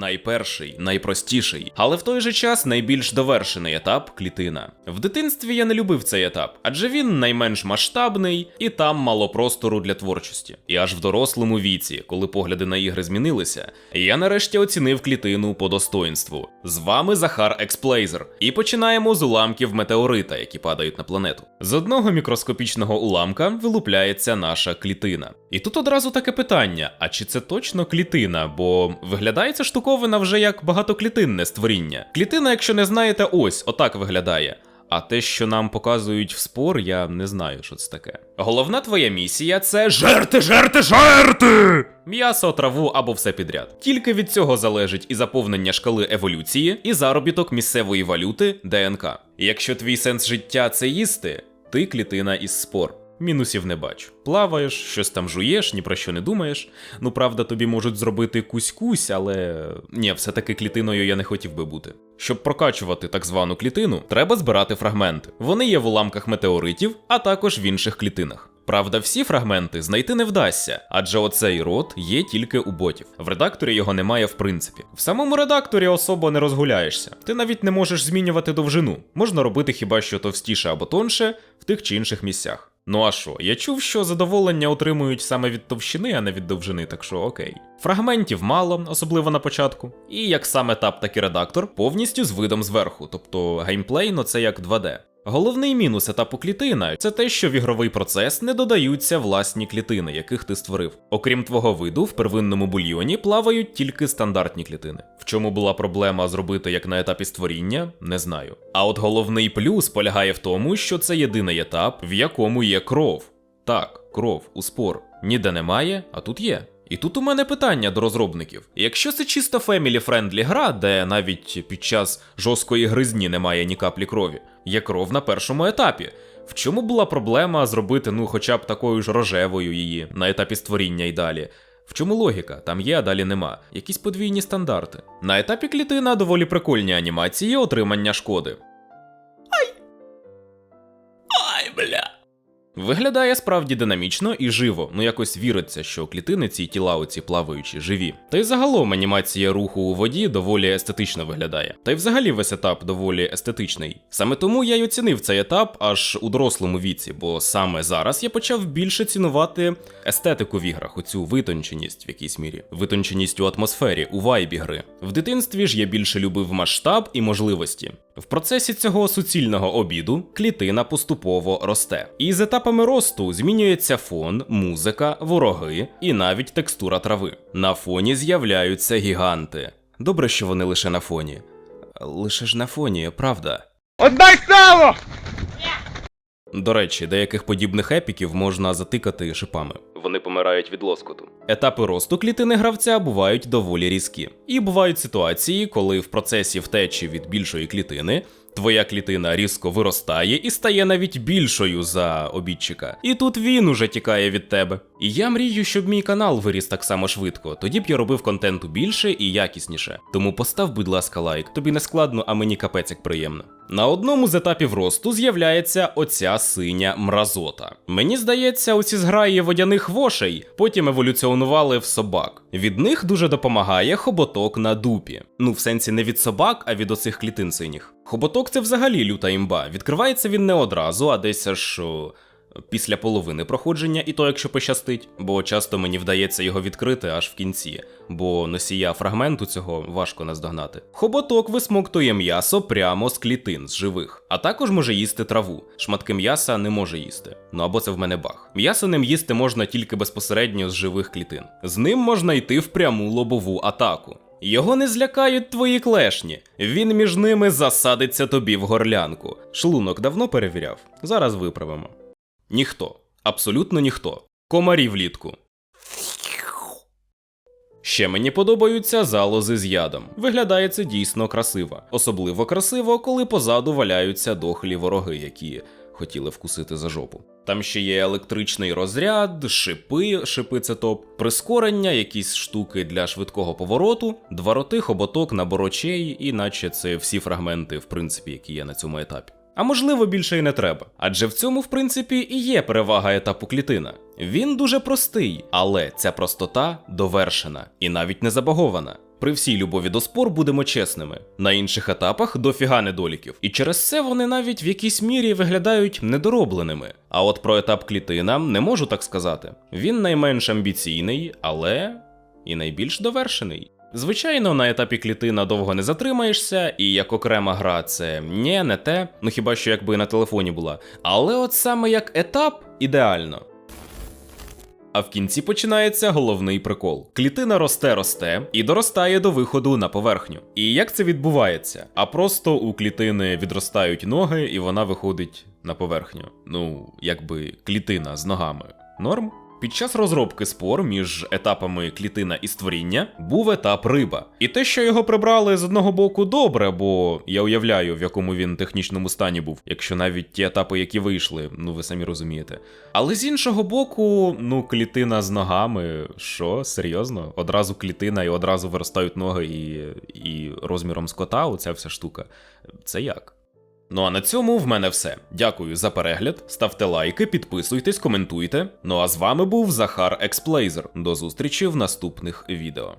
найперший, найпростіший, але в той же час найбільш довершений етап клітина. В дитинстві я не любив цей етап, адже він найменш масштабний і там мало простору для творчості. І аж в дорослому віці, коли погляди на ігри змінилися, я нарешті оцінив клітину по достоинству. З вами Захар Експлейзер, і починаємо з уламків метеорита, які падають на планету. З одного мікроскопічного уламка вилупляється наша клітина. І тут одразу таке питання: а чи це точно клітина? Бо виглядає ця штуковина вже як багатоклітинне створіння. Клітина, якщо не знаєте, ось отак виглядає. А те, що нам показують в спор, я не знаю, що це таке. Головна твоя місія це жерти, жерти, жерти! М'ясо, траву або все підряд. Тільки від цього залежить і заповнення шкали еволюції, і заробіток місцевої валюти ДНК. Якщо твій сенс життя це їсти, ти клітина із спор. Мінусів не бачу. Плаваєш, щось там жуєш, ні про що не думаєш. Ну, правда, тобі можуть зробити кусь-кусь, але ні, все-таки клітиною я не хотів би бути. Щоб прокачувати так звану клітину, треба збирати фрагменти. Вони є в уламках метеоритів, а також в інших клітинах. Правда, всі фрагменти знайти не вдасться, адже оцей род є тільки у ботів. В редакторі його немає в принципі. В самому редакторі особо не розгуляєшся. Ти навіть не можеш змінювати довжину. Можна робити хіба що товстіше або тонше в тих чи інших місцях. Ну а що? Я чув, що задоволення отримують саме від товщини, а не від довжини, так що окей. Фрагментів мало, особливо на початку. І як саме тап, так і редактор, повністю з видом зверху, тобто геймплей, ну це як 2D. Головний мінус етапу клітина це те, що в ігровий процес не додаються власні клітини, яких ти створив. Окрім твого виду, в первинному бульйоні плавають тільки стандартні клітини. В чому була проблема зробити як на етапі створіння, не знаю. А от головний плюс полягає в тому, що це єдиний етап, в якому є кров. Так, кров у спор. Ніде немає, а тут є. І тут у мене питання до розробників: якщо це чисто family-friendly гра, де навіть під час жорсткої гризні немає ні каплі крові, є кров на першому етапі. В чому була проблема зробити ну хоча б такою ж рожевою її на етапі створіння і далі? В чому логіка? Там є, а далі нема. Якісь подвійні стандарти. На етапі клітина доволі прикольні анімації отримання шкоди. Ай! Ай, бля! Виглядає справді динамічно і живо, ну якось віриться, що клітини ці тіла оці плаваючі живі. Та й загалом анімація руху у воді доволі естетично виглядає. Та й взагалі весь етап доволі естетичний. Саме тому я й оцінив цей етап аж у дорослому віці, бо саме зараз я почав більше цінувати естетику в іграх, оцю витонченість в якійсь мірі, витонченість у атмосфері, у вайбі гри. В дитинстві ж я більше любив масштаб і можливості. В процесі цього суцільного обіду клітина поступово росте. І з етапами росту змінюється фон, музика, вороги і навіть текстура трави. На фоні з'являються гіганти. Добре, що вони лише на фоні. Лише ж на фоні, правда. Отдай сало! До речі, деяких подібних епіків можна затикати шипами. Вони помирають від лоскоту. Етапи росту клітини гравця бувають доволі різкі. І бувають ситуації, коли в процесі втечі від більшої клітини твоя клітина різко виростає і стає навіть більшою за обідчика. І тут він уже тікає від тебе. І я мрію, щоб мій канал виріс так само швидко. Тоді б я робив контенту більше і якісніше. Тому постав, будь ласка, лайк. Тобі не складно, а мені капець як приємно. На одному з етапів росту з'являється оця синя мразота. Мені здається, оці зграї водяних вошей потім еволюціонували в собак. Від них дуже допомагає хоботок на дупі. Ну, в сенсі не від собак, а від оцих клітин синіх. Хоботок це взагалі люта імба. Відкривається він не одразу, а десь аж. Після половини проходження, і то якщо пощастить, бо часто мені вдається його відкрити аж в кінці, бо носія фрагменту цього важко наздогнати. Хоботок висмоктує м'ясо прямо з клітин з живих, а також може їсти траву. Шматки м'яса не може їсти. Ну або це в мене баг. М'ясо ним їсти можна тільки безпосередньо з живих клітин. З ним можна йти в пряму лобову атаку. Його не злякають твої клешні. Він між ними засадиться тобі в горлянку. Шлунок давно перевіряв. Зараз виправимо. Ніхто. Абсолютно ніхто. Комарі влітку. Ще мені подобаються залози з ядом. Виглядає це дійсно красиво. Особливо красиво, коли позаду валяються дохлі вороги, які хотіли вкусити за жопу. Там ще є електричний розряд, шипи, шипи це топ, прискорення, якісь штуки для швидкого повороту, двороти, хоботок, набор очей, і наче це всі фрагменти, в принципі, які є на цьому етапі. А можливо, більше і не треба. Адже в цьому, в принципі, і є перевага етапу клітина. Він дуже простий, але ця простота довершена і навіть не забагована. При всій любові до спор будемо чесними. На інших етапах дофіга недоліків, і через це вони навіть в якійсь мірі виглядають недоробленими. А от про етап клітина не можу так сказати. Він найменш амбіційний, але і найбільш довершений. Звичайно, на етапі клітина довго не затримаєшся, і як окрема гра це ні, не те, ну хіба що якби на телефоні була. Але от саме як етап ідеально. А в кінці починається головний прикол. Клітина росте, росте і доростає до виходу на поверхню. І як це відбувається? А просто у клітини відростають ноги, і вона виходить на поверхню. Ну, якби клітина з ногами. Норм? Під час розробки спор між етапами клітина і створіння був етап риба. І те, що його прибрали з одного боку добре, бо я уявляю, в якому він технічному стані був, якщо навіть ті етапи, які вийшли, ну ви самі розумієте. Але з іншого боку, ну, клітина з ногами, що, серйозно? Одразу клітина і одразу виростають ноги і, і розміром з кота, оця вся штука. Це як? Ну а на цьому в мене все. Дякую за перегляд. Ставте лайки, підписуйтесь, коментуйте. Ну а з вами був Захар Експлейзер. До зустрічі в наступних відео.